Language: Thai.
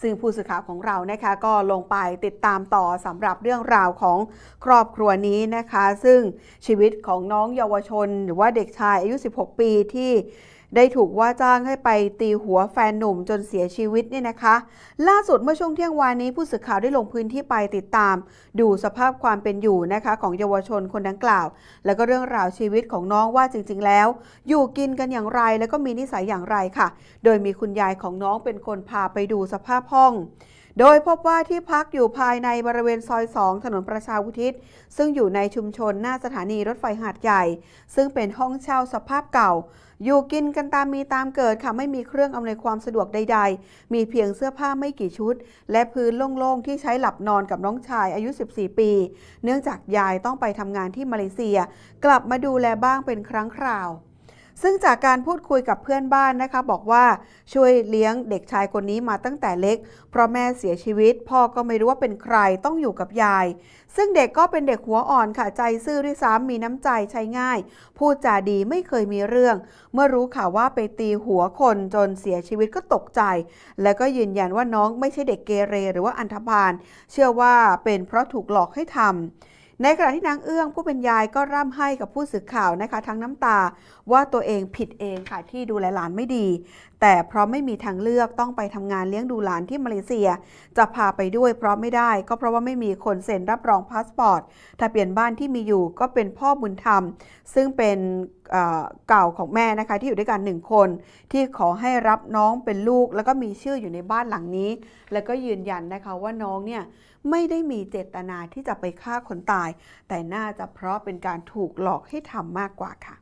ซึ่งผู้สื่อข่าวของเรานะคะก็ลงไปติดตามต่อสำหรับเรื่องราวของครอบครัวนี้นะคะ ซึ่งชีวิตของน้องเยาวชน หรือว่าเด็กชายอายุ 16 ปีที่ได้ถูกว่าจ้างให้ไปตีหัวแฟนหนุ่มจนเสียชีวิตเนี่ยนะคะ ล่าสุดเมื่อช่วงเที่ยงวานนี้ผู้สื่อข่าวได้ลงพื้นที่ไปติดตาม ดูสภาพความเป็นอยู่นะคะของเยาวชนคนดังกล่าว แล้วก็เรื่องราวชีวิตของน้องว่าจริง ๆ แล้ว อยู่กินกันอย่างไรแล้วก็มีนิสัยอย่างไรค่ะ โดยมีคุณยายของน้องเป็นคนพาไปดูสภาพห้อง โดยพบว่าที่พักอยู่ภายในบริเวณซอย 2 ถนนประชาอุทิศ ซึ่งอยู่ในชุมชนหน้าสถานีรถไฟหาดใหญ่ ซึ่งเป็นห้องเช่าสภาพเก่า อยู่กินกันตามมีตามเกิดค่ะ ไม่มีเครื่องอำนวยความสะดวกใด ๆ มีเพียงเสื้อผ้าไม่กี่ชุด และพื้นโล่งๆ ที่ใช้หลับนอนกับน้องชายอายุ 14 ปี เนื่องจากยายต้องไปทำงานที่มาเลเซีย กลับมาดูแลบ้างเป็นครั้งคราว ซึ่งจากการพูดคุยกับเพื่อนบ้านนะคะ บอกว่าช่วยเลี้ยงเด็กชายคนนี้มาตั้งแต่เล็ก เพราะแม่เสียชีวิต พ่อก็ไม่รู้ว่าเป็นใครต้องอยู่กับยาย ซึ่งเด็กก็เป็นเด็กหัวอ่อนค่ะใจซื่อด้วยซ้ำมีน้ำใจใช้ง่าย พูดจาดีไม่เคยมีเรื่อง เมื่อรู้ข่าวว่าไปตีหัวคนจนเสียชีวิตก็ตกใจ แล้วก็ยืนยันว่าน้องไม่ใช่เด็กเกเรหรือว่าอันธพาลเชื่อว่าเป็นเพราะถูกหลอกให้ทำ ในขณะที่นางเอื้องผู้เป็นยายก็ร่ำให้กับผู้สื่อข่าวนะคะทั้งน้ำตาว่าตัวเองผิดเองค่ะที่ดูแลหลานไม่ดี แต่เพราะไม่มีทางเลือกต้องไปทำงานเลี้ยงดูหลานที่มาเลเซีย จะพาไปด้วยเพราะไม่ได้ ก็เพราะว่าไม่มีคนเซ็นรับรองพาสปอร์ตทะเบียนบ้านที่มีอยู่ก็เป็นพ่อบุญธรรม ซึ่งเป็นเก่าของแม่นะคะที่อยู่ด้วยกันหนึ่งคน ที่ขอให้รับน้องเป็นลูก แล้วก็มีชื่ออยู่ในบ้านหลังนี้ แล้วก็ยืนยันนะคะว่าน้องเนี่ยไม่ได้มีเจตนาที่จะไปฆ่าคนตาย แต่น่าจะเพราะเป็นการถูกหลอกให้ทำมากกว่าค่ะ